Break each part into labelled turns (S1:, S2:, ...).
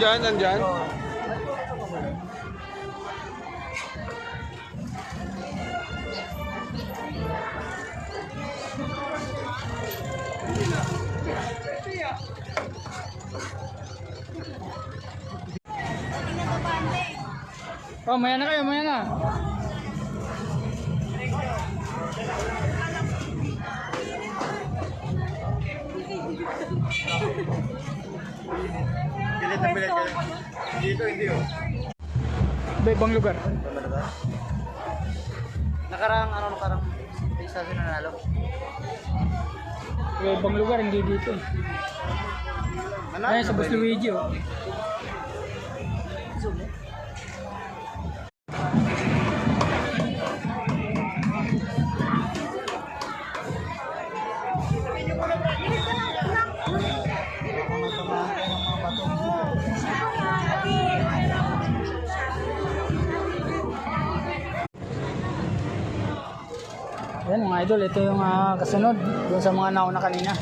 S1: Nandyan, nandyan.
S2: Oh, maya na kayo, maya na.
S1: Pilit pilit kayo. Dito, hindi oh.
S2: Iba ibang lugar.
S3: Nakarang, ano, nakarang isa sila nanalo.
S2: Iba ibang lugar, hindi dito. Ayun, sa Bus Luigi, oh. Yan mga idol, ito yung ah, kasunod doon sa mga nauna kanina.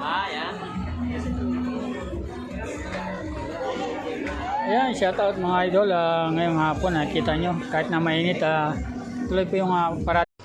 S3: Ah, yan.
S2: Ayan, shout out mga idol. ah, ngayong hapon, nakita nyo, kahit na mainit, ah, tuloy po yung uh, parada.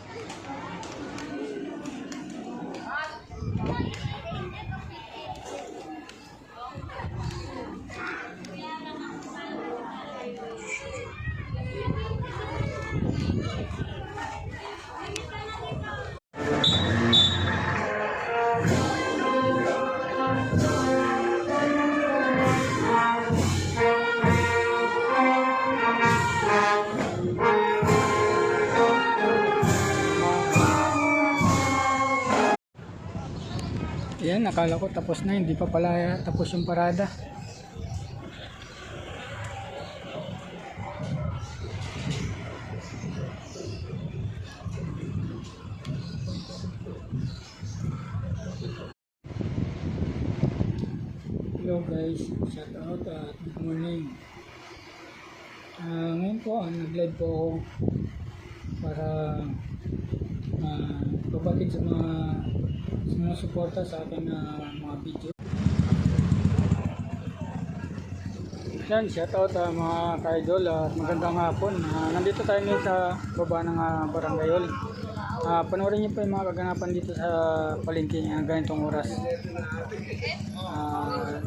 S2: Ayan, nakala ko tapos na, hindi pa pala tapos yung parada. Hello guys, shout out at good morning. Ah, ngayon po, nag-live po ako para uh, babatid sa mga sumusuporta sa akin na mga video. Yan, shout out ah, mga ka-idol at magandang hapon. Ah, nandito tayo ngayon sa baba ng uh, Barangayol. Ah, panoorin niyo po yung mga kaganapan dito sa palengke ng ganitong oras. Ah,